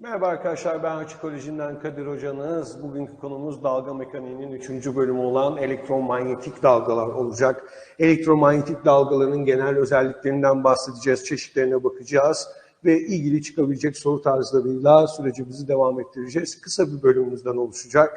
Merhaba arkadaşlar, ben Açık Koleji'nden Kadir Hocanız. Bugünkü konumuz dalga mekaniğinin 3. bölümü olan elektromanyetik dalgalar olacak. Elektromanyetik dalgaların genel özelliklerinden bahsedeceğiz, çeşitlerine bakacağız ve ilgili çıkabilecek soru tarzlarıyla sürecimizi devam ettireceğiz. Kısa bir bölümümüzden oluşacak.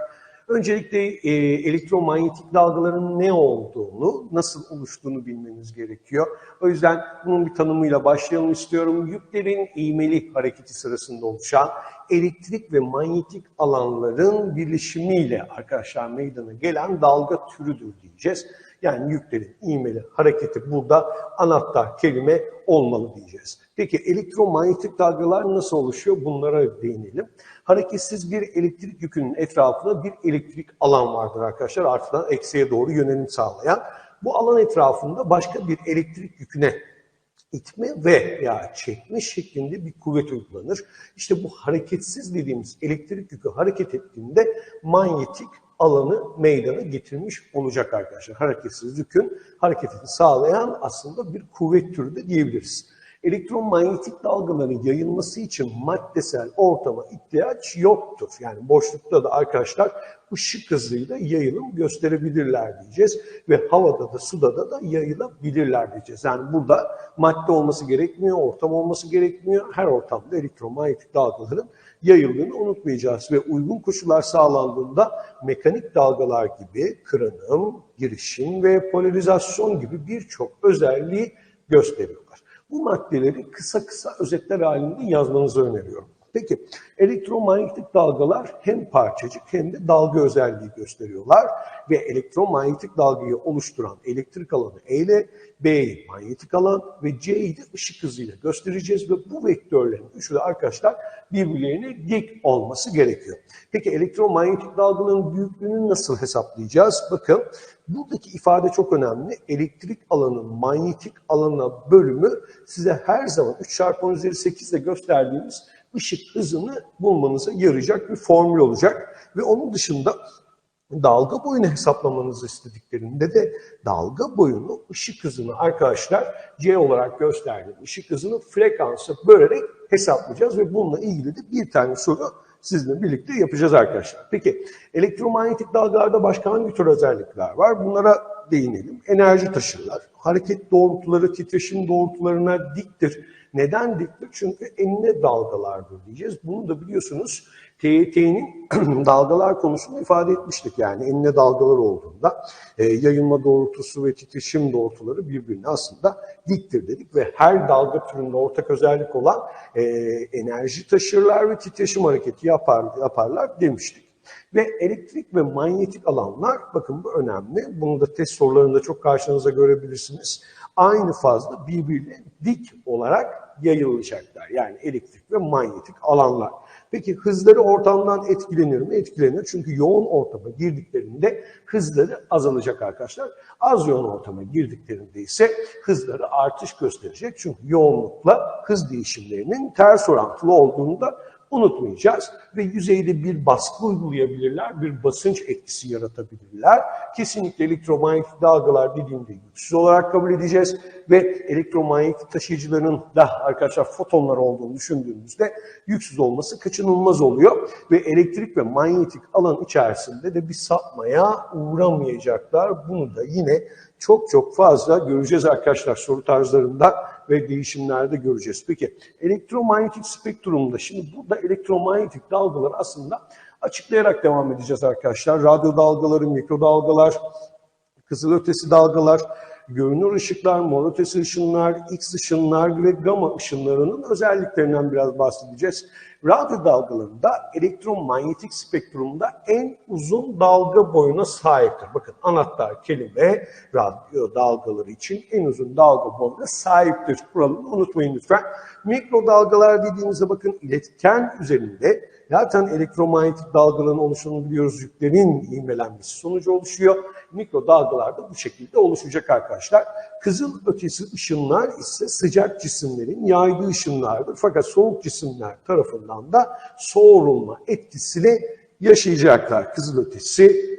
Öncelikle e, elektromanyetik dalgaların ne olduğunu, nasıl oluştuğunu bilmeniz gerekiyor. O yüzden bunun bir tanımıyla başlayalım istiyorum. Yüklerin eğmeli hareketi sırasında oluşan elektrik ve manyetik alanların birleşimiyle arkadaşlar meydana gelen dalga türüdür diyeceğiz. Yani yüklerin ivmeli hareketi burada anahtar kelime olmalı diyeceğiz. Peki elektromanyetik dalgalar nasıl oluşuyor? Bunlara değinelim. Hareketsiz bir elektrik yükünün etrafında bir elektrik alan vardır arkadaşlar. Artıdan eksiye doğru yönelim sağlayan. Bu alan etrafında başka bir elektrik yüküne itme ve ya çekme şeklinde bir kuvvet uygulanır. İşte bu hareketsiz dediğimiz elektrik yükü hareket ettiğinde manyetik alanı meydana getirmiş olacak arkadaşlar. Hareketsiz yükün hareketini sağlayan aslında bir kuvvet türü de diyebiliriz. Elektromanyetik dalgaların yayılması için maddesel ortama ihtiyaç yoktur. Yani boşlukta da arkadaşlar ışık hızıyla yayılım gösterebilirler diyeceğiz. Ve havada da suda da, da yayılabilirler diyeceğiz. Yani burada madde olması gerekmiyor, ortam olması gerekmiyor. Her ortamda elektromanyetik dalgaların yayıldığını unutmayacağız. Ve uygun koşullar sağlandığında mekanik dalgalar gibi kırınım, girişim ve polarizasyon gibi birçok özelliği gösteriyorlar. Bu maddeleri kısa kısa özetler halinde yazmanızı öneriyorum. Peki elektromanyetik dalgalar hem parçacık hem de dalga özelliği gösteriyorlar ve elektromanyetik dalgayı oluşturan elektrik alanı E ile B'yi manyetik alan ve C'yi de ışık hızıyla göstereceğiz ve bu vektörlerin üçü de arkadaşlar birbirlerine dik olması gerekiyor. Peki elektromanyetik dalgaların büyüklüğünü nasıl hesaplayacağız? Bakın buradaki ifade çok önemli. Elektrik alanın manyetik alana bölümü size her zaman 3 çarpı 10 üzeri 8 ile gösterdiğimiz ışık hızını bulmanıza yarayacak bir formül olacak. Ve onun dışında dalga boyunu hesaplamanızı istediklerinde de dalga boyunu ışık hızını arkadaşlar C olarak gösterdiğim ışık hızını frekansa bölerek hesaplayacağız ve bununla ilgili de bir tane soru sizinle birlikte yapacağız arkadaşlar. Peki elektromanyetik dalgalarda başka hangi tür özellikler var? Bunlara değinelim. Enerji taşırlar. Hareket doğrultuları titreşim doğrultularına diktir. Neden diktir? Çünkü enine dalgalardır diyeceğiz. Bunu da biliyorsunuz TYT'nin dalgalar konusunda ifade etmiştik. Yani enine dalgalar olduğunda e, yayılma doğrultusu ve titreşim doğrultuları birbirine aslında diktir dedik. Ve her dalga türünde ortak özellik olan e, enerji taşırlar ve titreşim hareketi yapar, yaparlar demiştik. Ve elektrik ve manyetik alanlar, bakın bu önemli. Bunu da test sorularında çok karşınıza görebilirsiniz. Aynı fazla birbirine dik olarak yayılacaklar. Yani elektrik ve manyetik alanlar. Peki hızları ortamdan etkilenir mi? Etkilenir. Çünkü yoğun ortama girdiklerinde hızları azalacak arkadaşlar. Az yoğun ortama girdiklerinde ise hızları artış gösterecek. Çünkü yoğunlukla hız değişimlerinin ters orantılı olduğunu da unutmayacağız. Ve yüzeyde bir baskı uygulayabilirler, bir basınç etkisi yaratabilirler. Kesinlikle elektromanyetik dalgalar dediğimde yüksüz olarak kabul edeceğiz. Ve elektromanyetik taşıyıcıların da arkadaşlar fotonlar olduğunu düşündüğümüzde yüksüz olması kaçınılmaz oluyor. Ve elektrik ve manyetik alan içerisinde de bir sapmaya uğramayacaklar. Bunu da yine çok çok fazla göreceğiz arkadaşlar soru tarzlarında ve değişimlerde göreceğiz. Peki elektromanyetik spektrumda şimdi burada elektromanyetik dalgalar aslında açıklayarak devam edeceğiz arkadaşlar. Radyo dalgaları, mikro dalgalar, kızılötesi dalgalar, görünür ışıklar, mor ötesi ışınlar, X ışınlar ve gamma ışınlarının özelliklerinden biraz bahsedeceğiz. Radyo dalgalarında elektromanyetik spektrumda en uzun dalga boyuna sahiptir. Bakın anahtar kelime radyo dalgaları için en uzun dalga boyuna sahiptir. Kuralını unutmayın lütfen. Mikro dalgalar dediğimizde bakın iletken üzerinde Zaten elektromanyetik dalgaların oluşumunu biliyoruz. Yüklerin ivmelenmesi sonucu oluşuyor. Mikro dalgalar da bu şekilde oluşacak arkadaşlar. Kızıl ötesi ışınlar ise sıcak cisimlerin yaydığı ışınlardır. Fakat soğuk cisimler tarafından da soğurulma etkisini yaşayacaklar. Kızıl ötesi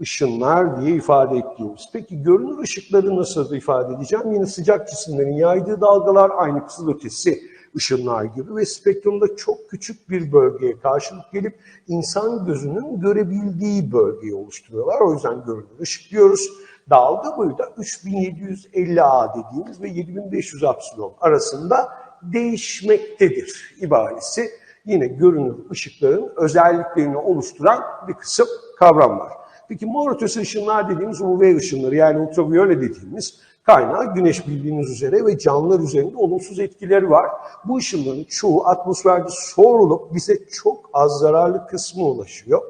ışınlar diye ifade ettiğimiz. Peki görünür ışıkları nasıl ifade edeceğim? Yine sıcak cisimlerin yaydığı dalgalar aynı kızıl ötesi ışınlar gibi ve spektrumda çok küçük bir bölgeye karşılık gelip insan gözünün görebildiği bölgeyi oluşturuyorlar. O yüzden görünür ışık diyoruz. Dalga boyu da 3750 A dediğimiz ve 7500 apsilon arasında değişmektedir ibaresi. Yine görünür ışıkların özelliklerini oluşturan bir kısım kavramlar. Peki mor ötesi ışınlar dediğimiz UV ışınları yani ultraviyole dediğimiz kaynağı güneş bildiğiniz üzere ve canlılar üzerinde olumsuz etkileri var. Bu ışınların çoğu atmosferde soğurulup bize çok az zararlı kısmı ulaşıyor.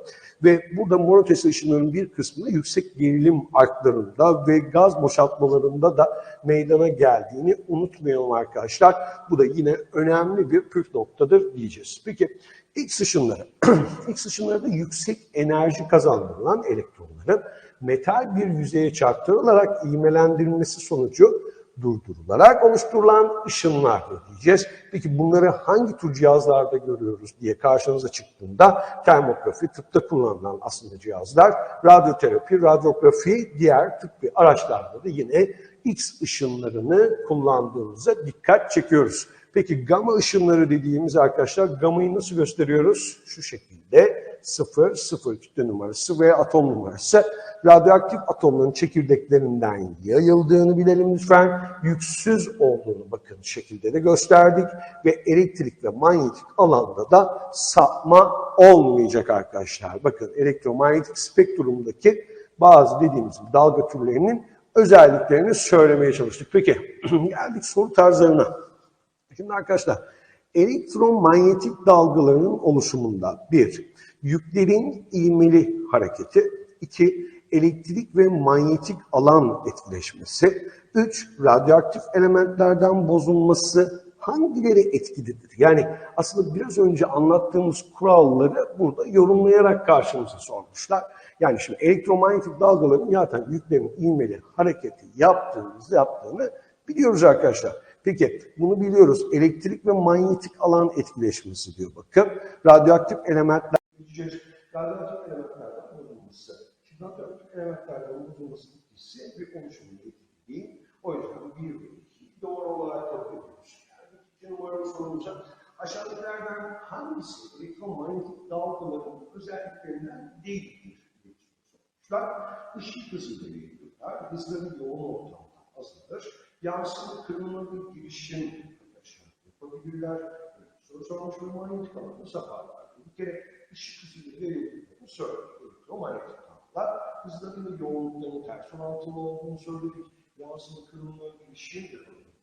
Ve burada mor ötesi ışınların bir kısmı yüksek gerilim artlarında ve gaz boşaltmalarında da meydana geldiğini unutmayalım arkadaşlar. Bu da yine önemli bir püf noktadır diyeceğiz. Peki X ışınları. X ışınları da yüksek enerji kazandırılan elektronların metal bir yüzeye çarptırılarak ivmelendirilmesi sonucu durdurularak oluşturulan ışınlardır diyeceğiz. Peki bunları hangi tür cihazlarda görüyoruz diye karşınıza çıktığında termografi, tıpta kullanılan aslında cihazlar, radyoterapi, radyografi, diğer tıbbi araçlarda da yine X ışınlarını kullandığımıza dikkat çekiyoruz. Peki gamma ışınları dediğimiz arkadaşlar gamayı nasıl gösteriyoruz? Şu şekilde 0, 0 kütle numarası ve atom numarası radyoaktif atomların çekirdeklerinden yayıldığını bilelim lütfen. Yüksüz olduğunu bakın şekilde de gösterdik ve elektrik ve manyetik alanda da sapma olmayacak arkadaşlar. Bakın elektromanyetik spektrumdaki bazı dediğimiz dalga türlerinin özelliklerini söylemeye çalıştık. Peki geldik soru tarzlarına. Şimdi arkadaşlar elektromanyetik dalgaların oluşumunda bir, yüklerin ivmeli hareketi, iki, elektrik ve manyetik alan etkileşmesi, üç, radyoaktif elementlerden bozulması hangileri etkilidir? Yani aslında biraz önce anlattığımız kuralları burada yorumlayarak karşımıza sormuşlar. Yani şimdi elektromanyetik dalgaların zaten yüklerin ivmeli hareketi yaptığımız yaptığını biliyoruz arkadaşlar. Peki bunu biliyoruz. Elektrik ve manyetik alan etkileşmesi diyor bakın. Radyoaktif elementler radyoaktif elementlerden bozulması. Şimdi radyoaktif elementlerden bozulması etkisi bir oluşumun etkisi değil. O yüzden bir ve iki doğru olarak kabul ediyoruz. Yani ikinci numaralı sorumuza aşağıdakilerden hangisi elektromanyetik dalgaların özelliklerinden değildir? Sonuçlar ışık hızıyla ilgililer. Hızları yoğun ortamda azalır yansıma kırılma bir girişim yapabilirler. Soru sormuş ve manyetik alanı saparlar. Bir kere hızıyla verildiklerini söyledik. Manyetik alanlar hızlarının yoğunluklarının ters orantılı olduğunu söyledik. Yansıma kırılma girişim de dedik.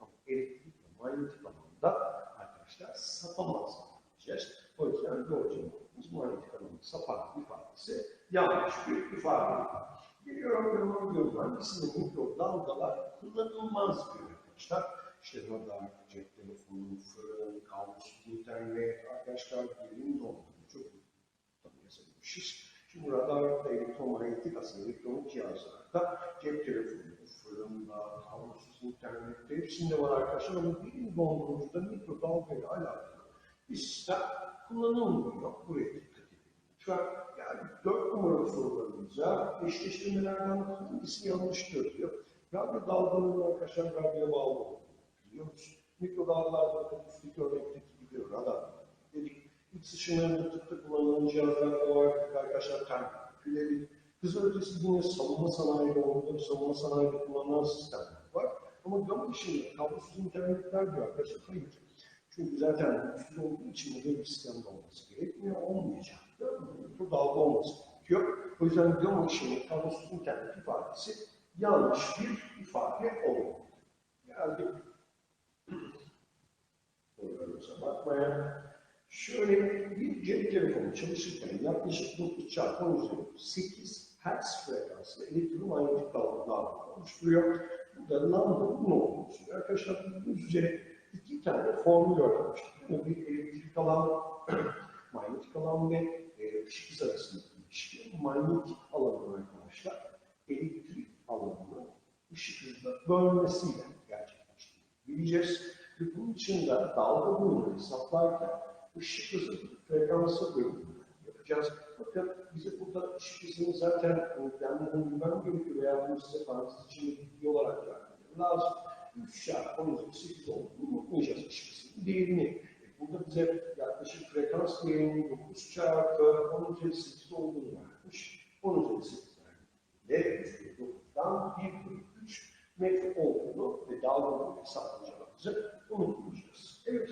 Ama elektrik ve manyetik alanda arkadaşlar sapamaz diyeceğiz. O yüzden doğru cevabımız manyetik alanı sapar ifadesi yanlış bir ifade. Geliyorum devam ediyorum. Hangisinde mikrodalgalar kullanılmaz diyor arkadaşlar. İşte radar, cep telefonu, fırın, kablosuz internet, arkadaşlar bilim olduğunu çok tabii yazılmışız. Şimdi elektromanyetik aslında elektronik cihazlarda, cep telefonu, fırında, kablosuz internette hepsinde var arkadaşlar ama bilim dondurucuda mikrodalga ile alakalı bir sistem kullanılmıyor. Buraya dikkat edin. Lütfen yani dört numaralı sorularımıza eşleştirmelerden hangisi yanlıştır diyor. Radyo dalgalarının arkadaşlar radyoya bağlı olduğunu biliyor musun? Mikrodalgalarda da üstteki örnekteki gibi radar dedik. X ışınlarında tıpta kullanılan cihazlarda var arkadaşlar termopileri. Hız ötesi yine savunma sanayide olduğunda savunma sanayide kullanılan sistemler var. Ama gamma ışınları, kablosuz internetler diyor arkadaşlar. Hayır. Çünkü zaten üstsüz olduğu için modern bir sistemde olması gerekmiyor, olmayacak bu dalga olması gerekiyor. O yüzden gamma ışını kablosuz internet ifadesi yanlış bir ifade. Geldik. Sorularımıza bakmaya. Şöyle bir cep telefonu çalışırken yaklaşık 9 çarpı 10 8 Hz frekanslı elektromanyetik dalgalar oluşturuyor. Burada lambda olduğunu söylüyor. Arkadaşlar bildiğiniz üzere iki tane formül öğrenmiştik. Bir elektrik alan, manyetik alan ve e, ışık hızı arasındaki ilişki manyetik alanın arkadaşlar elektrik alanını ışık hızına bölmesiyle gerçekleştireceğiz. Ve bunun için de dalga boyunu hesaplarken ışık hızı frekansı yapacağız. Bakın bize burada ışık hızını zaten denmeden bilmem gerekiyor veya bunu size parantez içinde bilgi olarak vermem lazım. 3 çarpı 10 üzeri 8 olduğunu unutmayacağız ışık değerini. E, Burada bize yaklaşık frekans değerinin 9 çarpı 10 üzeri 8 olduğunu vermiş. 10 üzeri 8 verdiğinde %9'dan 1 bölü 3 metre olduğunu ve dalgaları hesaplayacağımızı unutmayacağız. Evet.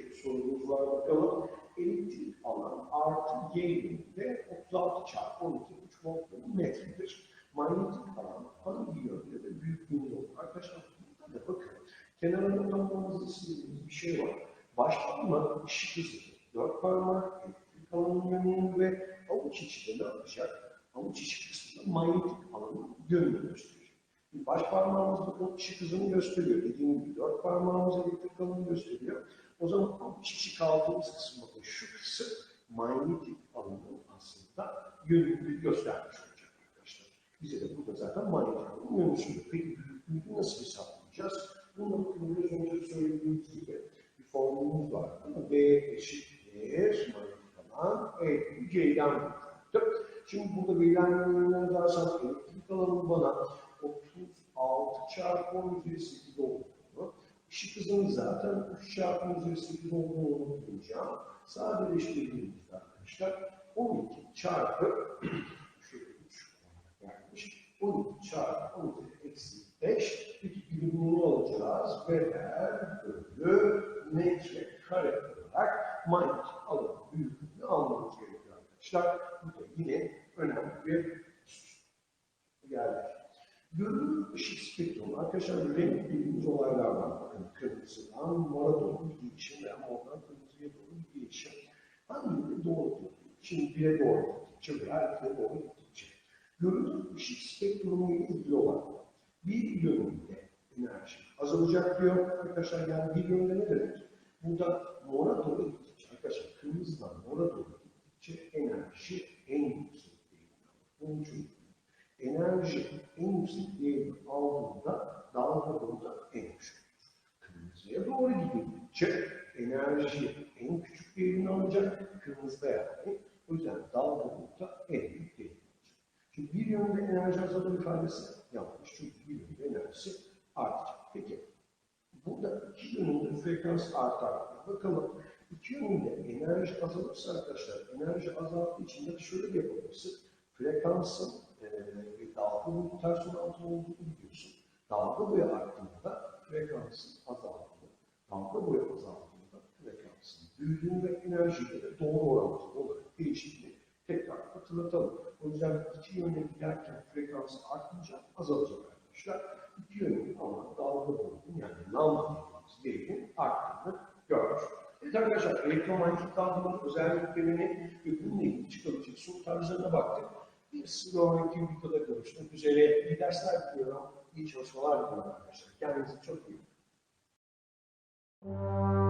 Bir sorumuz var bakalım. Elektrik alan artı Y yönünde 36 çarpı 12 3 volt bölü metredir. Manyetik alan hanım bir yönde de büyüklüğünde olur. Arkadaşlar burada da bakın. Kenarında noktamızda istediğimiz bir şey var. Başlama ışık hızı. Dört parmak, elektrik alanın yönünü ve avuç içi 60 uzunu gösteriyor. Dediğim gibi dört parmağımıza elektrik alanı gösteriyor. O zaman 62 kaldığımız kısımda da şu kısım manyetik alanın aslında yönünü göstermiş olacak arkadaşlar. Bize de burada zaten manyetik alanın yönüsünü. Peki büyüklüğünü nasıl hesaplayacağız? Bunu bakın biraz önce söylediğimiz gibi bir formülümüz var. B eşit eşittir manyetik alan E C'den bulacaktım. Şimdi burada verilen yönlerden dersem elektrik alanı bana 30 36 çarpı 10 üzeri 8 olduğunu, ışık hızının zaten 3 çarpı 10 üzeri 8 olduğunu unutmayacağım. Sadeleştirdiğimizde arkadaşlar 12 çarpı şöyle 3 gelmiş. 12 çarpı 10 üzeri eksi 5 peki birimini alacağız. Verer bölü metre kare olarak manyetik alanın büyüklüğünü almamız gerekiyor arkadaşlar. Bu da yine önemli bir geldi. Görünür ışık spektrumu, arkadaşlar renk bildiğimiz olaylar var. Bakın kırmızıdan mora doğru bir değişim veya mordan kırmızıya doğru bir değişim. Hangileri doğru gidiyor? Şimdi bire doğru gittikçe veya ikiye doğru gittikçe. Görünür ışık spektrumu ile ilgili olan bir yönünde enerji azalacak diyor. Arkadaşlar yani bir yönde ne demek? Burada mora doğru gittikçe, arkadaşlar kırmızıdan mora doğru gittikçe enerji en yüksek. Bunun için enerji en yüksek değerini aldığında dalga burada en düşüktür. Kırmızıya doğru gidildikçe enerji en küçük değerini alacak. Kırmızıda yani. O yüzden dalga burada en büyük değerini alacak. Şimdi bir yönde enerji azalır ifadesi yanlış. Çünkü bir yönde enerjisi artacak. Peki burada iki yönünde frekans artar. Bakalım iki yönünde enerji azalırsa arkadaşlar enerji azaldığı için de şöyle yapabilirsiniz. Frekansın e, dalga boyu ters orantılı olduğunu biliyorsun. Dalga boyu arttığında frekansın azaldığını, dalga boyu azaldığında frekansın büyüdüğünü ve enerjiyle doğru orantılı olarak değiştiğini tekrar hatırlatalım. O yüzden iki yöne giderken frekans artmayacak, azalacak arkadaşlar. İki yönlü ama dalga boyunun yani lambda dediğimiz değerin arttığını görmüş. Evet arkadaşlar elektromanyetik dalgaların özelliklerini ve bununla ilgili çıkabilecek soru tarzlarına baktık. Bir sonraki videoda görüşmek üzere. İyi dersler diliyorum. İyi çalışmalar diliyorum arkadaşlar. Kendinize çok iyi bakın.